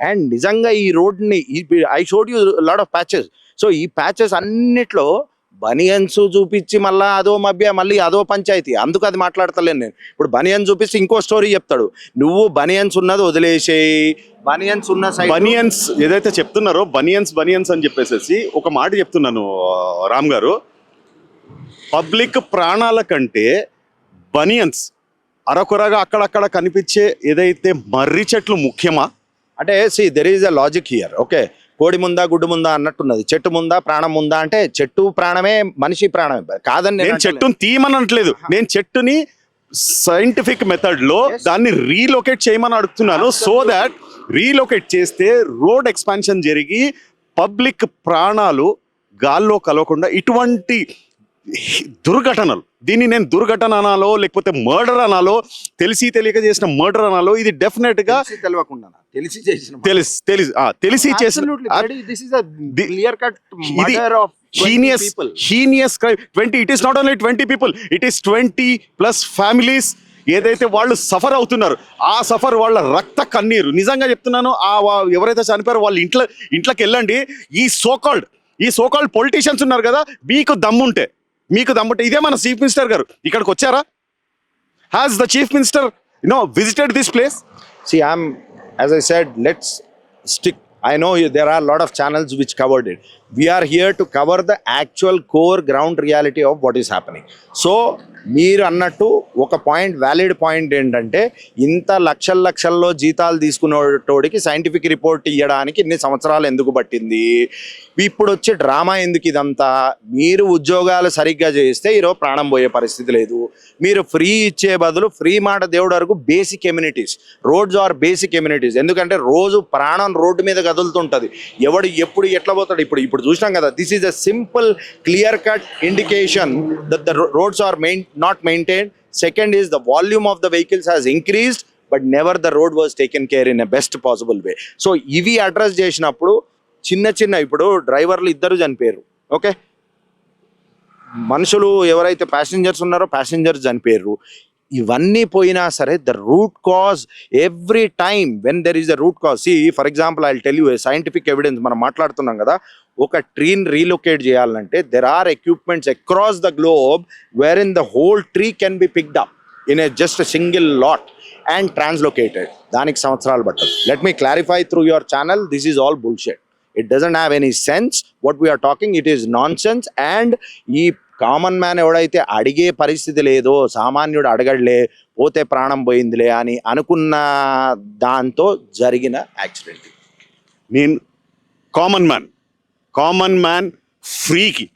And నిజంగా ఈ రోడ్ని I showed you lot of patches so ఈ ప్యాచెస్ అన్నిట్లో బనియన్స్ చూపించి మళ్ళీ అదో మధ్య మళ్ళీ అదో పంచాయతీ. అందుకు అది మాట్లాడతలేను నేను. ఇప్పుడు బనియన్ చూపిస్తే ఇంకో స్టోరీ చెప్తాడు. నువ్వు బనియన్స్ ఉన్నది వదిలేసేయి. బనియన్స్ ఉన్న సైడ్ బనియన్స్ ఏదైతే చెప్తున్నారో బనియన్స్ బనియన్స్ అని చెప్పేసి ఒక మాట చెప్తున్నాను రామ్ గారు. పబ్లిక్ ప్రాణాల కంటే బనియన్స్ అరకొరగా అక్కడక్కడ కనిపించే ఏదైతే మర్రి చెట్లు ముఖ్యమా? అంటే see there is a logic here okay కోడి ముందా గుడ్డు ముందా అన్నట్టున్నది. చెట్టు ముందా ప్రాణం ముందా అంటే చెట్టు ప్రాణమే మనిషి ప్రాణమే. కాదని నేను. చెట్టుని తీయమనట్లేదు. నేను చెట్టుని సైంటిఫిక్ మెథడ్లో దాన్ని రీలొకేట్ చేయమని అడుగుతున్నాను. సో దాట్ రీలొకేట్ చేస్తే రోడ్ ఎక్స్పాన్షన్ జరిగి పబ్లిక్ ప్రాణాలు గాల్లో కలవకుండా ఇటువంటి దుర్ఘటనలు. దీన్ని నేను దుర్ఘటన అనాలో లేకపోతే మర్డర్ అనాలో తెలిసి తెలియక చేసిన మర్డర్ అనాలో ఇది డెఫినెట్గా తెలిసి తెలియకుండా తెలిసి చేసిన తెలిసి తెలిసి ఆ, తెలిసి చేసిన heinous heinous crime twenty it is not only twenty people it is twenty plus families ఏదైతే వాళ్ళు సఫర్ అవుతున్నారు ఆ సఫర్ వాళ్ళ రక్త కన్నీరు. నిజంగా చెప్తున్నాను ఆ ఎవరైతే చనిపోయారో వాళ్ళ ఇంట్లో ఇంట్లోకి వెళ్ళండి. ఈ సోకాల్డ్ ఈ సోకాల్డ్ పొలిటీషియన్స్ ఉన్నారు కదా మీకు దమ్ముంటే మీకు దమ్ముంటే ఇదే మన చీఫ్ మినిస్టర్ గారు ఇక్కడికి వచ్చారా has the chief minister no visited this place SIM I'm, I I said, stick. I know you- there are a lot of channels which covered it. We are here to cover the actual core ground reality of what is happening. So, మీరు అన్నట్టు ఒక point valid point ఏంటంటే ఇంత లక్షల లక్షల్లో జీతాలు తీసుకునేటోడికి scientific report ఇవ్వడానికి ఇన్ని సంవత్సరాలు ఎందుకు పట్టింది ఇప్పుడు వచ్చే డ్రామా ఎందుకు ఇదంతా మీరు ఉద్యోగాలు సరిగ్గా చేస్తే ఈరోజు ప్రాణం పోయే పరిస్థితి లేదు మీరు ఫ్రీ ఇచ్చే బదులు ఫ్రీ మాట దేవుడు వరకు basic amenities roads are basic amenities ఎందుకంటే రోజు ప్రాణం రోడ్డు మీద కదులుతుంటుంది. ఎవడు ఎప్పుడు ఎట్లా పోతాడు? ఇప్పుడు ఇప్పుడు చూసినాం కదా this is a simple clear cut indication that the roads are main not maintain second is the volume of the vehicles has increased but never the road was taken care in a best possible way so ఇవి address చేసినప్పుడు చిన్న చిన్న ఇప్పుడు డ్రైవర్లు ఇద్దరు చనిపోయారు. Okay మనుషులు ఎవరైతే ప్యాసింజర్స్ ఉన్నారో ప్యాసింజర్స్ చనిపోయారు ఇవన్నీ పోయినా సరే the root cause every time when there is the root cause see for example I tell you scientific evidence మనం మాట్లాడుతున్నాం కదా ఒక ట్రీన్ రీలొకేట్ చేయాలంటే there are equipments across the globe where in the whole tree can be picked up in a just single lot and translocated దానికి సంవత్సరాలు పట్టదు. Let me clarify through your channel this is all bullshit it doesn't have any sense what we're talking it is nonsense and ఈ common man ఎవడైతే అడిగే పరిస్థితి లేదో సామాన్యుడు అడగడలే పోతే ప్రాణం పోయిందిలే అని అనుకున్న దాంతో జరిగిన యాక్సిడెంట్. నేను కామన్ మ్యాన్ కామన్ మ్యాన్ ఫ్రీకి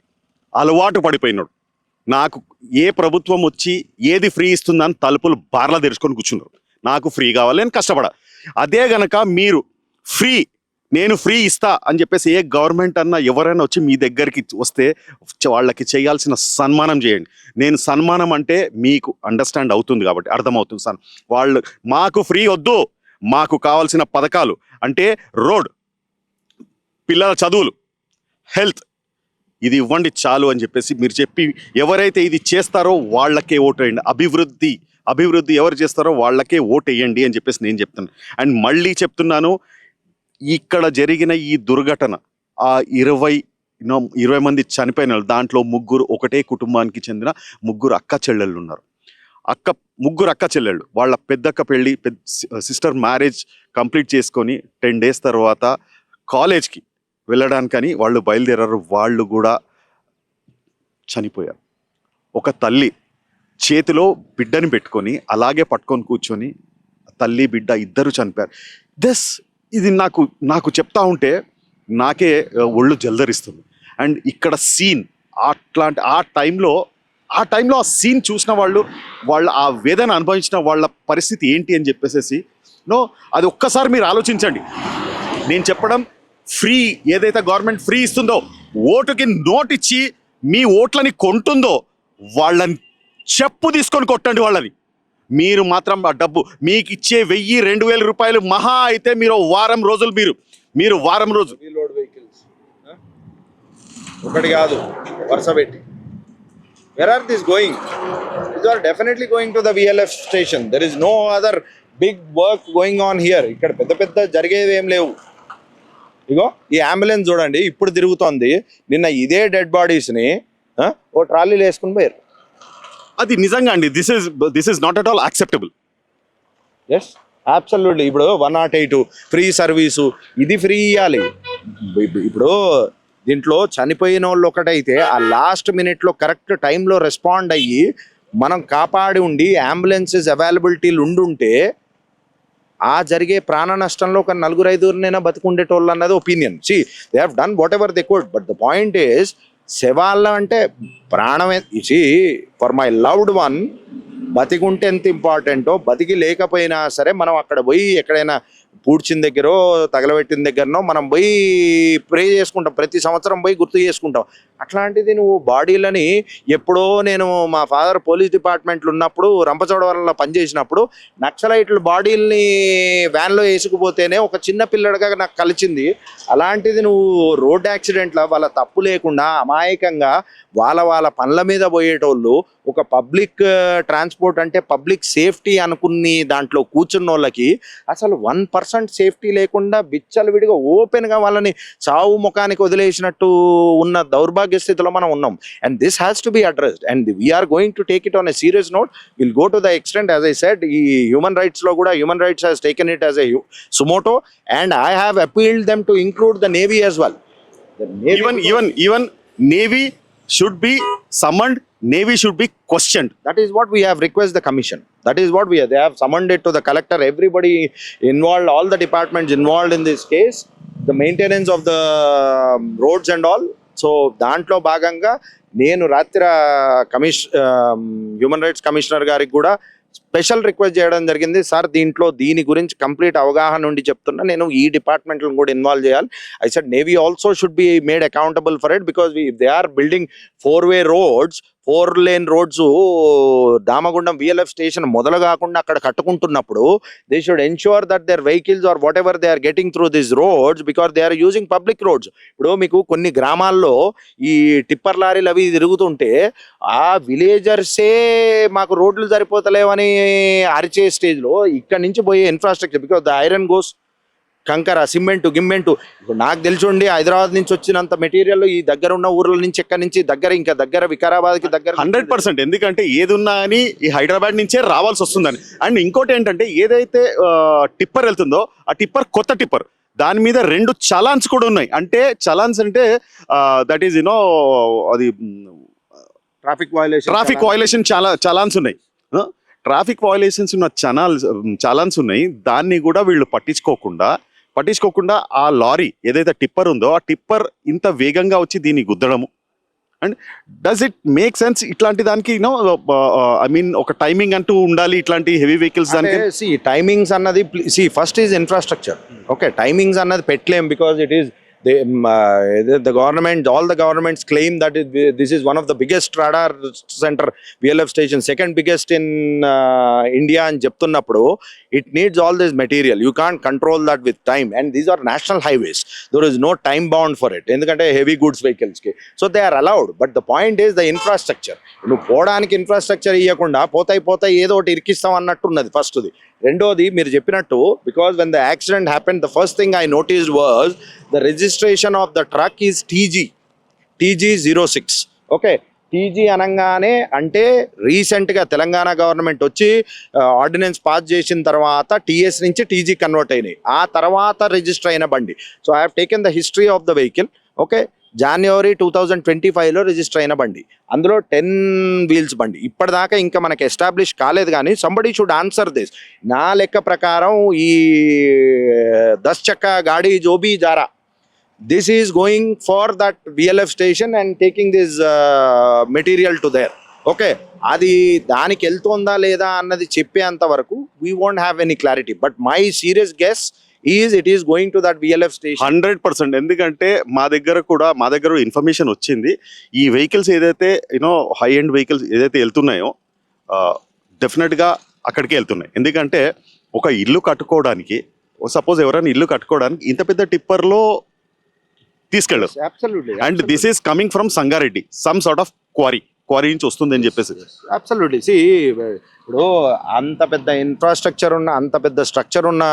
అలవాటు పడిపోయినాడు. నాకు ఏ ప్రభుత్వం వచ్చి ఏది ఫ్రీ ఇస్తుందని తలుపులు బార్లా తెరుచుకొని కూర్చున్నారు. నాకు ఫ్రీ కావాలి నేను కష్టపడ. అదే గనక మీరు ఫ్రీ నేను ఫ్రీ ఇస్తా అని చెప్పేసి ఏ గవర్నమెంట్ అన్నా ఎవరైనా వచ్చి మీ దగ్గరికి వస్తే వాళ్ళకి చేయాల్సిన సన్మానం చేయండి. నేను సన్మానం అంటే మీకు అండర్స్టాండ్ అవుతుంది కాబట్టి అర్థమవుతుంది సన్ వాళ్ళు మాకు ఫ్రీ వద్దు మాకు కావాల్సిన పథకాలు అంటే రోడ్ పిల్లల చదువులు హెల్త్ ఇది ఇవ్వండి చాలు అని చెప్పేసి మీరు చెప్పి ఎవరైతే ఇది చేస్తారో వాళ్ళకే ఓటు వేయండి. అభివృద్ధి అభివృద్ధి ఎవరు చేస్తారో వాళ్ళకే ఓటు వేయండి అని చెప్పేసి నేను చెప్తున్నాను అండ్ మళ్ళీ చెప్తున్నాను ఇక్కడ జరిగిన ఈ దుర్ఘటన ఆ ఇరవై ఇరవై మంది చనిపోయిన వాళ్ళు, దాంట్లో ముగ్గురు ఒకటే కుటుంబానికి చెందిన ముగ్గురు అక్క చెల్లెళ్ళు ఉన్నారు. అక్క ముగ్గురు అక్క చెల్లెళ్ళు వాళ్ళ పెద్దక్క పెళ్ళి పెద్ద సిస్టర్ మ్యారేజ్ కంప్లీట్ చేసుకొని టెన్ డేస్ తర్వాత కాలేజ్కి వెళ్ళడానికని వాళ్ళు బయలుదేరారు. వాళ్ళు కూడా చనిపోయారు. ఒక తల్లి చేతిలో బిడ్డని పెట్టుకొని అలాగే పట్టుకొని కూర్చొని తల్లి బిడ్డ ఇద్దరు చనిపోయారు. దిస్ ఇది నాకు నాకు చెప్తా ఉంటే నాకే ఒళ్ళు జల్దరిస్తుంది. అండ్ ఇక్కడ సీన్ అట్లాంటి ఆ టైంలో ఆ టైంలో ఆ సీన్ చూసిన వాళ్ళు వాళ్ళ ఆ వేదన అనుభవించిన వాళ్ళ పరిస్థితి ఏంటి అని చెప్పేసి నో అది ఒక్కసారి మీరు ఆలోచించండి. నేను చెప్పడం ఫ్రీ ఏదైతే గవర్నమెంట్ ఫ్రీ ఇస్తుందో ఓటుకి నోటిచ్చి మీ ఓట్లని కొంటుందో వాళ్ళని చెప్పు తీసుకొని కొట్టండి వాళ్ళని. మీరు మాత్రం ఆ డబ్బు మీకు ఇచ్చే వెయ్యి రెండు వేల రూపాయలు మహా అయితే మీరు వారం రోజులు మీరు మీరు వారం రోజు. లోడ్ వెహికల్స్ ఒకటి కాదు వరుస పెట్టి. Where are this going these are definitely going to the VLF station there is no other big work going on here ఇక్కడ పెద్ద పెద్ద జరిగేవి ఏం లేవు. ఇగో ఈ అంబులెన్స్ చూడండి ఇప్పుడు తిరుగుతోంది. నిన్న ఇదే డెడ్ బాడీస్ని ఓ ట్రాలీలు వేసుకుని పోయారు. అది నిజంగా అండి. This is this is not at all acceptable yes absolutely ఇప్పుడు one naught eight free service ఇది ఫ్రీ ఇవ్వాలి ఇప్పుడు దీంట్లో చనిపోయిన వాళ్ళు ఒకటైతే ఆ లాస్ట్ మినిట్లో కరెక్ట్ టైంలో రెస్పాండ్ అయ్యి మనం కాపాడి ఉండి అంబులెన్సెస్ అవైలబిలిటీలు ఉండుంటే ఆ జరిగే ప్రాణ నష్టంలో ఒక నలుగురు ఐదుగురినైనా బతుకుండేటోళ్ళు అన్నది opinion see they have done whatever they could but the point is శవాల్లో అంటే ప్రాణమే. See for my loved one బతికుంటే ఎంత ఇంపార్టెంటో బతికి లేకపోయినా సరే మనం అక్కడ పోయి ఎక్కడైనా పూడ్చిన దగ్గరో తగలబెట్టిన దగ్గరనో మనం పోయి ప్రే చేసుకుంటాం. ప్రతి సంవత్సరం పోయి గుర్తు చేసుకుంటాం. అట్లాంటిది నువ్వు బాడీలని ఎప్పుడో నేను మా ఫాదర్ పోలీస్ డిపార్ట్మెంట్లో ఉన్నప్పుడు రంపచోడవరంలో పనిచేసినప్పుడు నక్సలైట్లు బాడీల్ని వ్యాన్లో వేసుకుపోతేనే ఒక చిన్న పిల్లడిగా నాకు కలిసింది అలాంటిది నువ్వు రోడ్ యాక్సిడెంట్లో వాళ్ళ తప్పు లేకుండా అమాయకంగా వాళ్ళ వాళ్ళ పనుల మీద పోయేటోళ్ళు ఒక పబ్లిక్ ట్రాన్స్పోర్ట్ అంటే పబ్లిక్ సేఫ్టీ అనుకుని దాంట్లో కూర్చున్న వాళ్ళకి అసలు వన్ పర్సెంట్ సేఫ్టీ లేకుండా బిచ్చలు విడిగా ఓపెన్గా వాళ్ళని చావు ముఖానికి వదిలేసినట్టు ఉన్న దౌర్భాగ్య స్థితిలో మనం ఉన్నాం. And this has to be addressed and we're going to take it on a serious note will go to the extent as I said ఈ హ్యూమన్ రైట్స్లో కూడా human rights has taken it as a suo motu and I have appealed them to include the navy as well even even even navy should be summoned navy should be question that is what we have request the commission that is what we they have summoned it to the collector everybody involve all the departments involved in this case the maintenance of the roads and all so దాంట్లో భాగంగా నేను రాత్రి commission human rights commissioner గారికి కూడా special request చేయడం జరిగింది. Sir దీంట్లో దీని గురించి కంప్లీట్ అవగాహన ఉండి చెప్తున్నా. నేను ఈ డిపార్ట్మెంట్లను కూడా ఇన్వాల్వ్ చేయాలి. I said navy also should be made accountable for it because they are building four way roads four lane roads Damagundam VLF station మొదలు కాకుండా అక్కడ కట్టుకుంటున్నప్పుడు they should ensure that their vehicles are whatever they are getting through this roads because they are using public roads. ఇప్పుడు మీకు కొన్ని గ్రామాల్లో ఈ tipper లారీలు అవి తిరుగుతుంటే ఆ విలేజర్సే మాకు రోడ్లు సరిపోతలేవని అరిచే స్టేజ్లో ఇక్కడ నుంచి పోయే infrastructure because the iron goes కంకర సిమెంట్ గిమ్మెంట్. ఇప్పుడు నాకు తెలిసి హైదరాబాద్ నుంచి వచ్చినంత మెటీరియల్ ఈ దగ్గర ఉన్న ఊర్ల నుంచి ఎక్కడి నుంచి దగ్గర ఇంకా దగ్గర వికారాబాద్కి దగ్గర హండ్రెడ్ పర్సెంట్ ఎందుకంటే ఏది ఉన్నా అని ఈ హైదరాబాద్ నుంచే రావాల్సి వస్తుందని. అండ్ ఇంకోటి ఏంటంటే ఏదైతే టిప్పర్ వెళ్తుందో ఆ టిప్పర్ కొత్త టిప్పర్. దాని మీద రెండు చలాన్స్ కూడా ఉన్నాయి. అంటే చలాన్స్ అంటే దట్ ఈస్ యునో అది ట్రాఫిక్ వైలేషన్ ట్రాఫిక్ వాయిలేషన్ చాలా చలాన్స్ ఉన్నాయి. ట్రాఫిక్ వాయిలేషన్స్ ఉన్న చనాల్స్ చలాన్స్ ఉన్నాయి. దాన్ని కూడా వీళ్ళు పట్టించుకోకుండా పట్టించుకోకుండా ఆ లారీ ఏదైతే టిప్పర్ ఉందో ఆ టిప్పర్ ఇంత వేగంగా వచ్చి దీన్ని గుద్దడము. And does it make sense ఇట్లాంటి దానికి యూనో ఐ మీన్ ఒక టైమింగ్ అంటూ ఉండాలి ఇట్లాంటి హెవీ వెహికల్స్ దానికి. సి టైమింగ్స్ అన్నది see first is infrastructure okay timings అన్నది పెట్టలేం because it is they the government all the governments claim that this is one of the biggest radar centre VLF station second biggest in India అని చెప్తున్నప్పుడు it needs all this material you can't control that with time and these are national highways there is no time bound for it ఎందుకంటే heavy goods వెహికల్స్కి so they are allowed but the point is the infrastructure నువ్వు పోవడానికి infrastructure ఇవ్వకుండా పోతాయి పోతాయి ఏదో ఒకటి ఇరికిస్తాం అన్నట్టున్నది ఫస్ట్ది రెండోది మీరు చెప్పినట్టు because when the accident happen the first thing I noticed was the registration of the truck is TG TG zero six okay TG అనగానే అంటే రీసెంట్గా తెలంగాణ గవర్నమెంట్ వచ్చి ఆర్డినెన్స్ పాస్ చేసిన తర్వాత టీఎస్ నుంచి టీజీ కన్వర్ట్ అయినాయి. ఆ తర్వాత రిజిస్టర్ అయిన బండి. So I have taken the history of the vehicle okay January two thousand twenty ఫైవ్లో రిజిస్టర్ అయిన బండి. అందులో టెన్ వీల్స్ బండి. ఇప్పటిదాకా ఇంకా మనకి ఎస్టాబ్లిష్ కాలేదు కానీ సంబడి షుడ్ ఆన్సర్ దిస్ నా లెక్క ప్రకారం ఈ దస్ చక్క గాడి జోబీ Zara. This is going for that VLF station and taking this material to there okay అది దానికి వెళ్తుందా లేదా అన్నది చెప్పేంత వరకు we won't have any clarity but my serious guess is it is going to that VLF station hundred percent. ఎందుకంటే మా దగ్గర కూడా మా దగ్గర ఇన్ఫర్మేషన్ వచ్చింది. ఈ వెహికల్స్ ఏదైతే యూనో హై ఎండ్ వెహికల్స్ ఏదైతే వెళ్తున్నాయో డెఫినెట్గా అక్కడికి వెళ్తున్నాయి. ఎందుకంటే ఒక ఇల్లు కట్టుకోవడానికి సపోజ్ ఎవరైనా ఇల్లు కట్టుకోవడానికి ఇంత పెద్ద టిప్పర్లో తీసుకెళ్ళరు. And this is coming from Sangareddy some sort of quarry quarry నుంచి వస్తుంది అని చెప్పేసి. అబ్సల్యూట్లీ సి ఇప్పుడు అంత పెద్ద ఇన్ఫ్రాస్ట్రక్చర్ ఉన్న అంత పెద్ద స్ట్రక్చర్ ఉన్న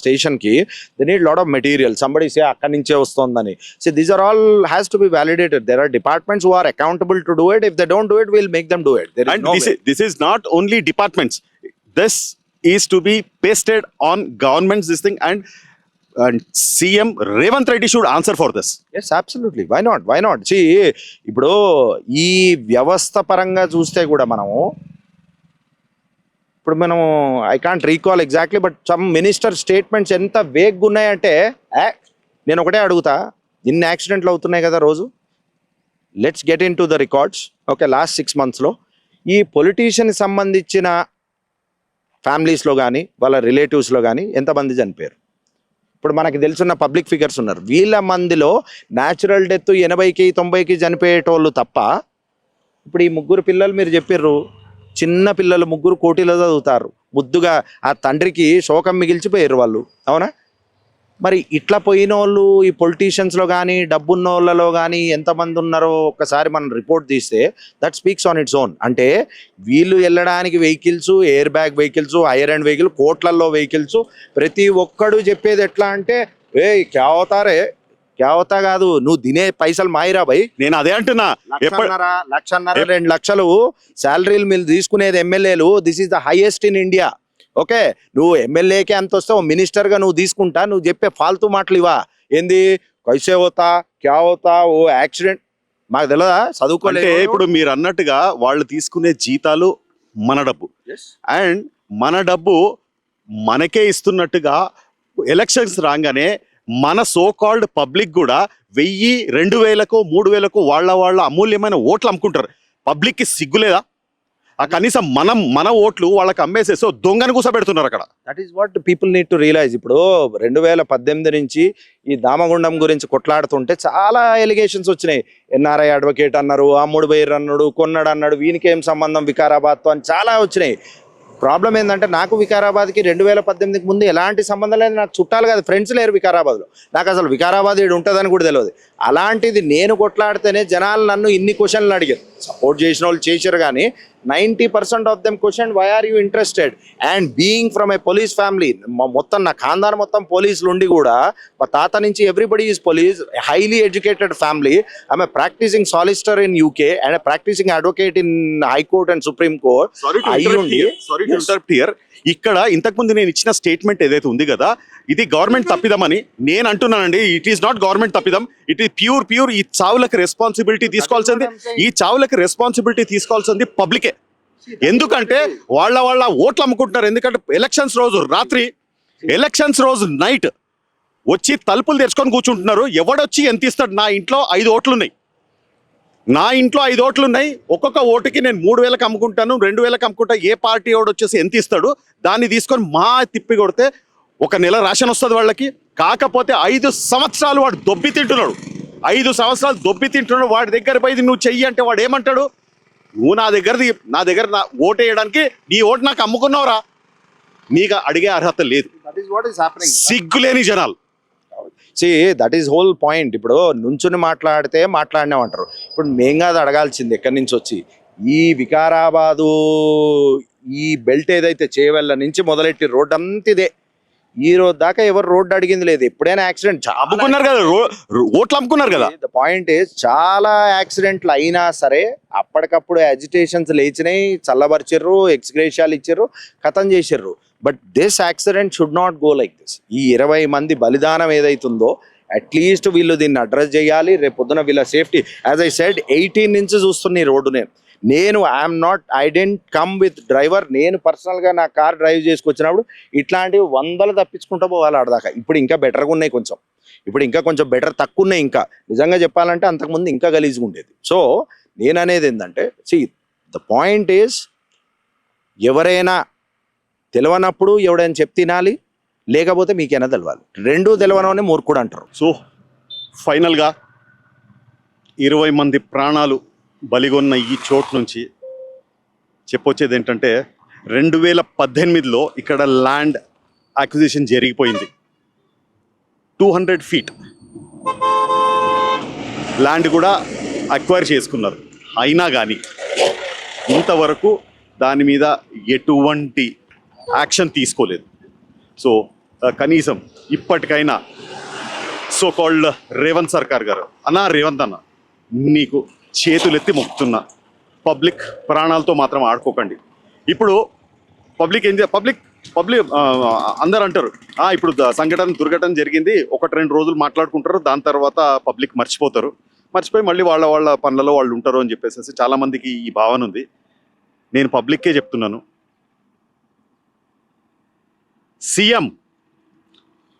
స్టేషన్కి they need lot of material somebody say అక్కడి నుంచే వస్తుందని. See these are all has to be validated there are departments who are accountable to do it if they don't do it will make them do it and this is not only departments this is to be pasted on governments this thing and and CM Revanth Reddy should answer for this yes absolutely why not why not see ఇప్పుడు ఈ వ్యవస్థ పరంగా చూస్తే కూడా మనము ఇప్పుడు మనం I can't recall exactly but some minister statements ఎంత వేగ్గా ఉన్నాయంటే నేను ఒకటే అడుగుతా. ఇన్ని యాక్సిడెంట్లు అవుతున్నాయి కదా రోజు. Let's get in to the records okay last six మంత్స్లో ఈ పొలిటీషియన్ సంబంధించిన ఫ్యామిలీస్లో కానీ వాళ్ళ రిలేటివ్స్లో కానీ ఎంతమంది చనిపోయారు? ఇప్పుడు మనకి తెలుసున్న పబ్లిక్ ఫిగర్స్ ఉన్నారు. వీళ్ళ మందిలో న్యాచురల్ డెత్ ఎనభైకి తొంభైకి చనిపోయేటోళ్ళు తప్ప ఇప్పుడు ఈ ముగ్గురు పిల్లలు మీరు చెప్పిర్రు చిన్న పిల్లలు ముగ్గురు కోటిలో చదువుతారు. ముద్దుగా ఆ తండ్రికి శోకం మిగిల్చిపోయారు వాళ్ళు. అవునా? మరి ఇట్లా పోయిన వాళ్ళు ఈ పొలిటీషియన్స్లో కానీ డబ్బున్న వాళ్ళలో కానీ ఎంతమంది ఉన్నారో ఒక్కసారి మనం రిపోర్ట్ తీస్తే that speaks on its own అంటే వీళ్ళు వెళ్ళడానికి vehicles air bag vehicles air and vehicle కోట్లల్లో vehicles ప్రతి ఒక్కడు చెప్పేది ఎట్లా అంటే ఏ క్యా అవుతారే క్యా అవుతా కాదు? నువ్వు తినే పైసలు మాయిరా భయ్ నేను అదే అంటున్నా. లక్షన్నర లక్షన్నర రెండు లక్షలు శాలరీలు మీరు తీసుకునేది ఎమ్మెల్యేలు this is the highest in India okay నువ్వు ఎమ్మెల్యేకే అంత వస్తావు మినిస్టర్గా నువ్వు తీసుకుంటా నువ్వు చెప్పే ఫాల్తూ మాటలు ఇవా. ఏంది? కైసే పోతా క్యా అవుతా ఓ యాక్సిడెంట్? మాకు తెలియదా అంటే చదువుకోలేదు ఇప్పుడు మీరు అన్నట్టుగా వాళ్ళు తీసుకునే జీతాలు మన డబ్బు. అండ్ మన డబ్బు మనకే ఇస్తున్నట్టుగా ఎలక్షన్స్ రాగానే మన సో కాల్డ్ పబ్లిక్ కూడా వెయ్యి రెండు వేలకు మూడు వేలకు వాళ్ళ వాళ్ళ అమూల్యమైన ఓట్లు అమ్ముకుంటారు. పబ్లిక్కి సిగ్గులేదా? ఆ కనీసం మనం మన ఓట్లు వాళ్ళకి అమ్మేసేసి దొంగను దొంగని కూసబెడుతున్నారు అక్కడ. That is what people need to realise ఇప్పుడు రెండు వేల పద్దెనిమిది నుంచి ఈ దామగుండం గురించి కొట్లాడుతుంటే చాలా ఎలిగేషన్స్ వచ్చినాయి. ఎన్ఆర్ఐ అడ్వకేట్ అన్నారు అమ్ముడు బైర్ అన్నాడు కొన్నాడు అన్నాడు వీనికి ఏం సంబంధం వికారాబాద్తో అని చాలా వచ్చినాయి. ప్రాబ్లం ఏంటంటే నాకు వికారాబాద్కి రెండు వేల పద్దెనిమిదికి ముందు ఎలాంటి సంబంధం లేదు. నాకు చుట్టాలు కాదు ఫ్రెండ్స్ లేరు వికారాబాద్లో. నాకు అసలు వికారాబాద్ ఈడు ఉంటుందని కూడా తెలియదు అలాంటిది నేను కొట్లాడితేనే జనాలు నన్ను ఇన్ని క్వశ్చన్లు అడిగారు. సపోర్ట్ చేసిన వాళ్ళు చేశారు కానీ ninety percent of them question why are you interested and being from a police family మొత్తం నా ఖాందాన్ మొత్తం పోలీసులు ఉండి కూడా మా తాత నుంచి everybody is police highly educated family I'm practising solicitor in UK and practising advocate in high court and supreme court అయ్యుండి Yes. హియర్ ఇక్కడ ఇంతకుముందు నేను ఇచ్చిన స్టేట్మెంట్ ఏదైతే ఉంది కదా ఇది గవర్నమెంట్ తప్పిదమని నేను అంటున్నానండి. ఇట్ ఈస్ నాట్ గవర్నమెంట్ తప్పిదం. ఇట్ ఈస్ ప్యూర్ ప్యూర్ ఈ చావులకు రెస్పాన్సిబిలిటీ తీసుకోవాల్సింది. ఈ చావులకు రెస్పాన్సిబిలిటీ తీసుకోవాల్సింది పబ్లికే ఎందుకంటే వాళ్ళ వాళ్ళ ఓట్లు అమ్ముకుంటున్నారు. ఎందుకంటే ఎలక్షన్స్ రోజు రాత్రి ఎలక్షన్స్ రోజు నైట్ వచ్చి తలుపులు తెరుచుకొని కూర్చుంటున్నారు. ఎవడొచ్చి ఎంత ఇస్తాడు? నా ఇంట్లో ఐదు ఓట్లు ఉన్నాయి నా ఇంట్లో ఐదు ఓట్లు ఉన్నాయి ఒక్కొక్క ఓటుకి నేను మూడు వేలకు అమ్ముకుంటాను రెండు వేలకు అమ్ముకుంటా. ఏ పార్టీ వాడు వచ్చేసి ఎంత ఇస్తాడు? దాన్ని తీసుకొని మా తిప్పి కొడితే ఒక నెల రేషన్ వస్తుంది వాళ్ళకి. కాకపోతే ఐదు సంవత్సరాలు వాడు దొబ్బి తింటున్నాడు. ఐదు సంవత్సరాలు దొబ్బి తింటున్నాడు. వాడి దగ్గర పోయి నువ్వు చెయ్యి అంటే వాడు ఏమంటాడు? నువ్వు నా దగ్గరది నా దగ్గర నా ఓటు వేయడానికి నీ ఓటు నాకు అమ్ముకున్నావురా. నీకు అడిగే అర్హత లేదు. సిగ్గులేని జనాలు. See that is whole point ఇప్పుడు నుంచుని మాట్లాడితే మాట్లాడినామంటారు. ఇప్పుడు మేం కాదు అడగాల్సింది ఎక్కడి నుంచి వచ్చి. ఈ వికారాబాదు ఈ బెల్ట్ ఏదైతే చేయవల్ల నుంచి మొదలెట్టి రోడ్ అంతా ఇదే ఈ రోజు దాకా ఎవరు రోడ్డు అడిగింది లేదు. ఎప్పుడైనా యాక్సిడెంట్ అమ్ముకున్నారు కదా ఓట్లు అమ్ముకున్నారు కదా. ద పాయింట్ ఇస్ చాలా యాక్సిడెంట్లు అయినా సరే అప్పటికప్పుడు అజిటేషన్స్ లేచినాయి చల్లబరిచిర్రు ఎక్స్గ్రేషియాలు ఇచ్చిర్రు ఖతం చేసిర్రు. But this accident should not go like this ఈ ఇరవై మంది బలిదానం ఏదైతుందో అట్లీస్ట్ వీళ్ళు దీన్ని అడ్రస్ చేయాలి. రేపు పొద్దున వీళ్ళ safety as I said eighteen నుంచి చూస్తున్న ఈ రోడ్డు నేను. నేను I'm not I didn't come with driver నేను పర్సనల్గా నా కార్ డ్రైవ్ చేసుకొచ్చినప్పుడు ఇట్లాంటివి వందలు తప్పించుకుంటూ పోవాలి ఆడదాకా. ఇప్పుడు ఇంకా బెటర్గా ఉన్నాయి కొంచెం. ఇప్పుడు ఇంకా కొంచెం బెటర్ తక్కువ ఉన్నాయి ఇంకా. నిజంగా చెప్పాలంటే అంతకుముందు ఇంకా గలీజ్గా ఉండేది. సో నేను అనేది ఏంటంటే సి ద పాయింట్ ఈస్ ఎవరైనా తెలియనప్పుడు ఎవడైనా చెప్ తినాలి లేకపోతే మీకైనా తెలవాలి. రెండూ తెలవనని మూర్ఖుడు అంటారు. సో ఫైనల్గా ఇరవై మంది ప్రాణాలు బలిగొన్న ఈ చోటు నుంచి చెప్పొచ్చేది ఏంటంటే రెండు వేల పద్దెనిమిదిలో ఇక్కడ ల్యాండ్ అక్విజిషన్ జరిగిపోయింది. టూ హండ్రెడ్ ఫీట్ ల్యాండ్ కూడా అక్వైర్ చేసుకున్నారు. అయినా కానీ ఇంతవరకు దాని మీద ఎటువంటి యాక్షన్ తీసుకోలేదు. సో కనీసం ఇప్పటికైనా సో కాల్డ్ రేవంత్ సర్కార్ గారు అన్నా రేవంత్ అన్న నీకు చేతులెత్తి మొక్కుతున్నా పబ్లిక్ ప్రాణాలతో మాత్రం ఆడుకోకండి. ఇప్పుడు పబ్లిక్ ఏం పబ్లిక్ పబ్లిక్ అందరు అంటారు ఇప్పుడు ద- సంఘటన దుర్ఘటన జరిగింది ఒకటి రెండు రోజులు మాట్లాడుకుంటారు దాని తర్వాత పబ్లిక్ మర్చిపోతారు. మర్చిపోయి మళ్ళీ వాళ్ళ వాళ్ళ పనులలో వాళ్ళు ఉంటారు అని చెప్పేసి చాలామందికి ఈ భావన ఉంది. నేను పబ్లిక్కే చెప్తున్నాను. సీఎం.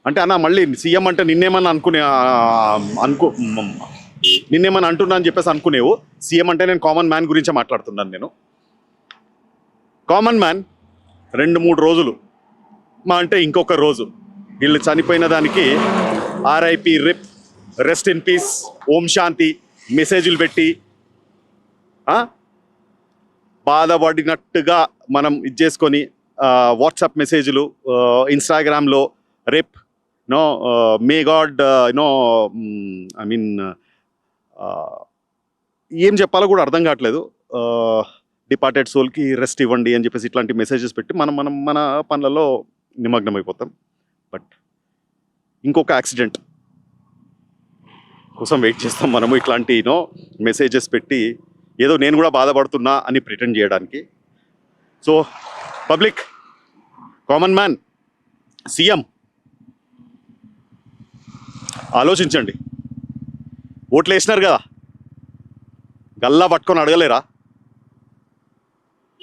అంటే అన్న మళ్ళీ సీఎం అంటే నిన్నేమన్నా అనుకునే అనుకు అనుకో నిన్నేమన్నా అంటున్నా అని చెప్పేసి అనుకునేవు. సీఎం అంటే నేను కామన్ మ్యాన్ గురించే మాట్లాడుతున్నాను నేను. కామన్ మ్యాన్ రెండు మూడు రోజులు మా అంటే ఇంకొక రోజు. వీళ్ళు చనిపోయిన దానికి RIP rip rest in peace ఓం శాంతి మెసేజ్లు పెట్టి బాధపడినట్టుగా మనం ఇది చేసుకొని వాట్సాప్ మెసేజ్లు ఇన్స్టాగ్రామ్లో rip no may God no I mean ఏం చెప్పాలో కూడా అర్థం కావట్లేదు. డిపార్టెడ్ సోల్కి రెస్ట్ ఇవ్వండి అని చెప్పేసి ఇట్లాంటి మెసేజెస్ పెట్టి మనం మనం మన పనులలో నిమగ్నం అయిపోతాం. బట్ ఇంకొక యాక్సిడెంట్ కోసం వెయిట్ చేస్తాం మనము ఇట్లాంటి యూనో మెసేజెస్ పెట్టి ఏదో నేను కూడా బాధపడుతున్నా అని ప్రిటెండ్ చేయడానికి. So public common man CM. ఆలోచించండి. ఓట్లు వేసినారు కదా. గల్లా పట్టుకొని అడగలేరా?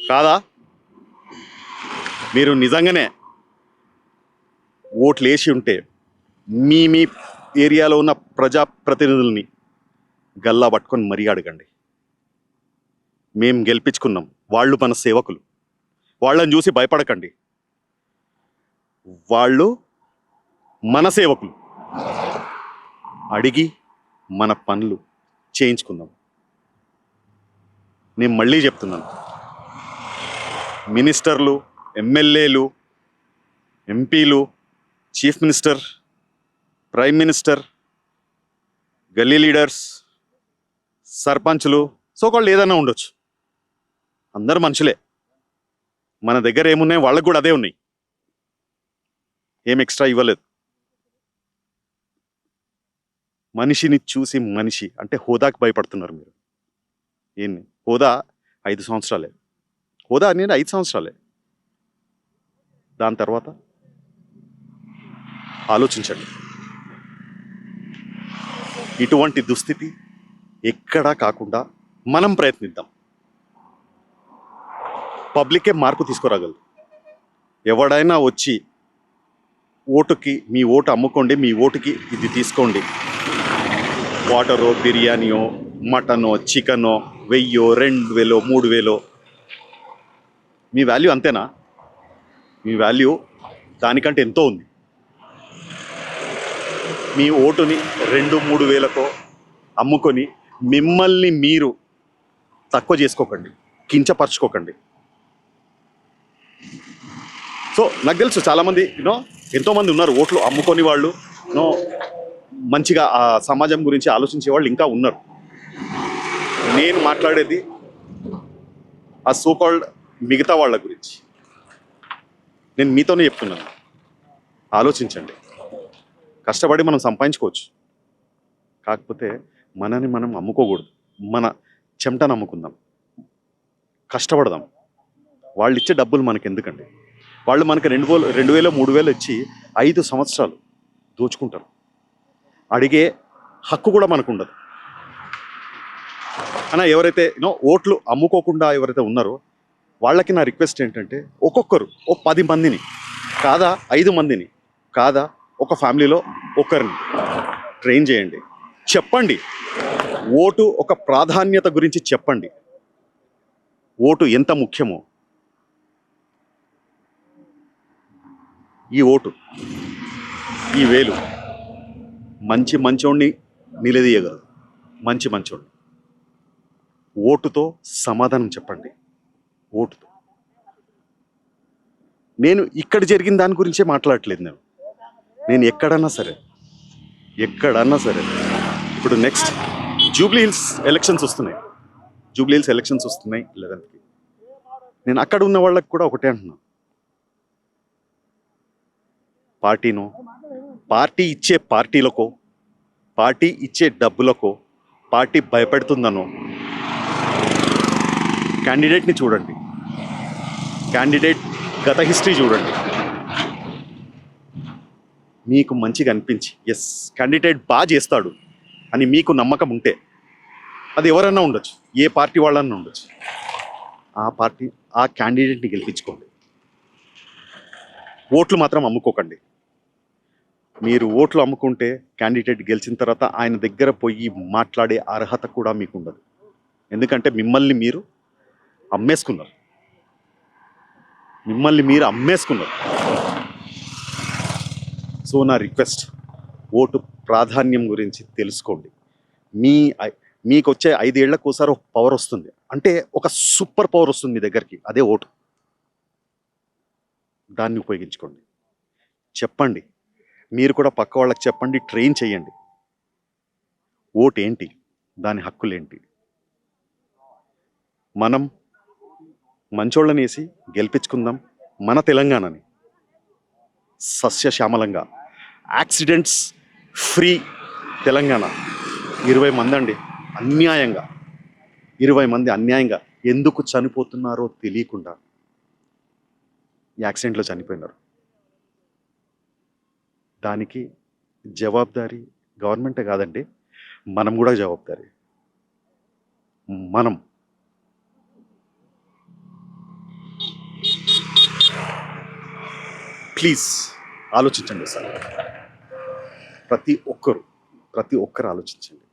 కాదా? మీరు నిజంగానే ఓట్లు వేసి ఉంటే మీ మీ ఏరియాలో ఉన్న ప్రజాప్రతినిధుల్ని గల్లా పట్టుకొని మరీ అడగండి. మేము గెలిపించుకున్నాం. వాళ్ళు మన సేవకులు. వాళ్ళని చూసి భయపడకండి. వాళ్ళు మన సేవకులు. అడిగి మన పనులు చేయించుకుందాం. నేను మళ్ళీ చెప్తున్నాను. మినిస్టర్లు ఎమ్మెల్యేలు ఎంపీలు చీఫ్ మినిస్టర్ ప్రైమ్ మినిస్టర్ గల్లీ లీడర్స్ సర్పంచ్లు సోకాళ్ళు ఏదైనా ఉండొచ్చు. అందరు మనుషులే. మన దగ్గర ఏమున్నాయి? వాళ్ళకు కూడా అదే ఉన్నాయి. ఏం ఎక్స్ట్రా ఇవ్వలేదు. మనిషిని చూసి మనిషి అంటే హోదాకి భయపడుతున్నారు మీరు. ఏంది? హోదా ఐదు సంవత్సరాలే. హోదా అనేది ఐదు సంవత్సరాలే. దాని తర్వాత ఆలోచించండి. ఇటువంటి దుస్థితి ఎక్కడా కాకుండా మనం ప్రయత్నిద్దాం. పబ్లికే మార్పు తీసుకురాగలదు ఎవడైనా వచ్చి ఓటుకి మీ ఓటు అమ్ముకోండి మీ ఓటుకి ఇది తీసుకోండి. వాటరో బిర్యానీయో మటనో చికెనో వెయ్యో రెండు వేలో మూడు వేలో మీ వాల్యూ అంతేనా? మీ వాల్యూ దానికంటే ఎంతో ఉంది. మీ ఓటుని రెండు మూడు వేలకో అమ్ముకొని మిమ్మల్ని మీరు తక్కువ చేసుకోకండి కించపరచుకోకండి. సో నాకు తెలుసు చాలామంది యూనో ఎంతోమంది ఉన్నారు ఓట్లు అమ్ముకొని వాళ్ళు యూనో మంచిగా ఆ సమాజం గురించి ఆలోచించే వాళ్ళు ఇంకా ఉన్నారు. నేను మాట్లాడేది ఆ సోకాల్డ్ మిగతా వాళ్ళ గురించి. నేను మీతోనే చెప్తున్నాను. ఆలోచించండి. కష్టపడి మనం సంపాదించుకోవచ్చు. కాకపోతే మనని మనం అమ్ముకోకూడదు. మన చెమటను అమ్ముకుందాం కష్టపడదాం. వాళ్ళు ఇచ్చే డబ్బులు మనకి ఎందుకండి వాళ్ళు మనకి రెండు వేలు రెండు వేలు మూడు వేలు ఇచ్చి ఐదు సంవత్సరాలు దోచుకుంటారు. అడిగే హక్కు కూడా మనకు ఉండదు అన్న ఎవరైతే నో ఓట్లు అమ్ముకోకుండా ఎవరైతే ఉన్నారో వాళ్ళకి నా రిక్వెస్ట్ ఏంటంటే ఒక్కొక్కరు ఓ పది మందిని కాదా ఐదు మందిని కాదా ఒక ఫ్యామిలీలో ఒకరిని ట్రైన్ చేయండి. చెప్పండి. ఓటు ఒక ప్రాధాన్యత గురించి చెప్పండి. ఓటు ఎంత ముఖ్యమో ఈ ఓటు ఈ వేలు మంచి మంచోడిని నిలదీయగలదు. మంచి మంచోడిని ఓటుతో సమాధానం చెప్పండి. ఓటుతో. నేను ఇక్కడ జరిగిన దాని గురించే మాట్లాడట్లేదు నేను. నేను ఎక్కడన్నా సరే ఎక్కడన్నా సరే ఇప్పుడు నెక్స్ట్ జూబ్లీ హిల్స్ ఎలక్షన్స్ వస్తున్నాయి. జూబ్లీ హిల్స్ ఎలక్షన్స్ వస్తున్నాయి లెవెన్త్కి నేను అక్కడ ఉన్న వాళ్ళకి కూడా ఒకటే అంటున్నాను పార్టీను పార్టీ ఇచ్చే పార్టీలకో పార్టీ ఇచ్చే డబ్బులకో పార్టీ భయపెడుతుందనో క్యాండిడేట్ని చూడండి. క్యాండిడేట్ గత హిస్టరీ చూడండి. మీకు మంచిగా అనిపించి ఎస్ క్యాండిడేట్ బాగా చేస్తాడు అని మీకు నమ్మకం ఉంటే అది ఎవరన్నా ఉండొచ్చు ఏ పార్టీ వాళ్ళన్నా ఉండొచ్చు. ఆ పార్టీ ఆ క్యాండిడేట్ని గెలిపించుకోండి. ఓట్లు మాత్రం అమ్ముకోకండి. మీరు ఓట్లు అమ్ముకుంటే క్యాండిడేట్ గెలిచిన తర్వాత ఆయన దగ్గర పోయి మాట్లాడే అర్హత కూడా మీకు ఉండదు ఎందుకంటే మిమ్మల్ని మీరు అమ్మేసుకున్నారు. మిమ్మల్ని మీరు అమ్మేసుకున్నారు. సో నా రిక్వెస్ట్ ఓటు ప్రాధాన్యం గురించి తెలుసుకోండి. మీ మీకు వచ్చే ఐదేళ్ళకు ఒకసారి ఒక పవర్ వస్తుంది. అంటే ఒక సూపర్ పవర్ వస్తుంది మీ దగ్గరికి అదే ఓటు. దాన్ని ఉపయోగించుకోండి. చెప్పండి మీరు కూడా పక్క వాళ్ళకి చెప్పండి ట్రైన్ చేయండి. ఓటు ఏంటి దాని హక్కులేంటి? మనం మంచోళ్ళని వేసి గెలిపించుకుందాం మన తెలంగాణని. సస్యశ్యామలంగా. Accidents free Telangana. ఇరవై మంది అండి అన్యాయంగా. ఇరవై మంది అన్యాయంగా. ఎందుకు చనిపోతున్నారో తెలియకుండా. యాక్సిడెంట్లో చనిపోయినారు. దానికి జవాబుదారీ గవర్నమెంటే కాదండి మనం కూడా జవాబుదారీ. మనం. ప్లీజ్ ఆలోచించండి సార్. ప్రతి ఒక్కరు ప్రతి ఒక్కరు ఆలోచించండి.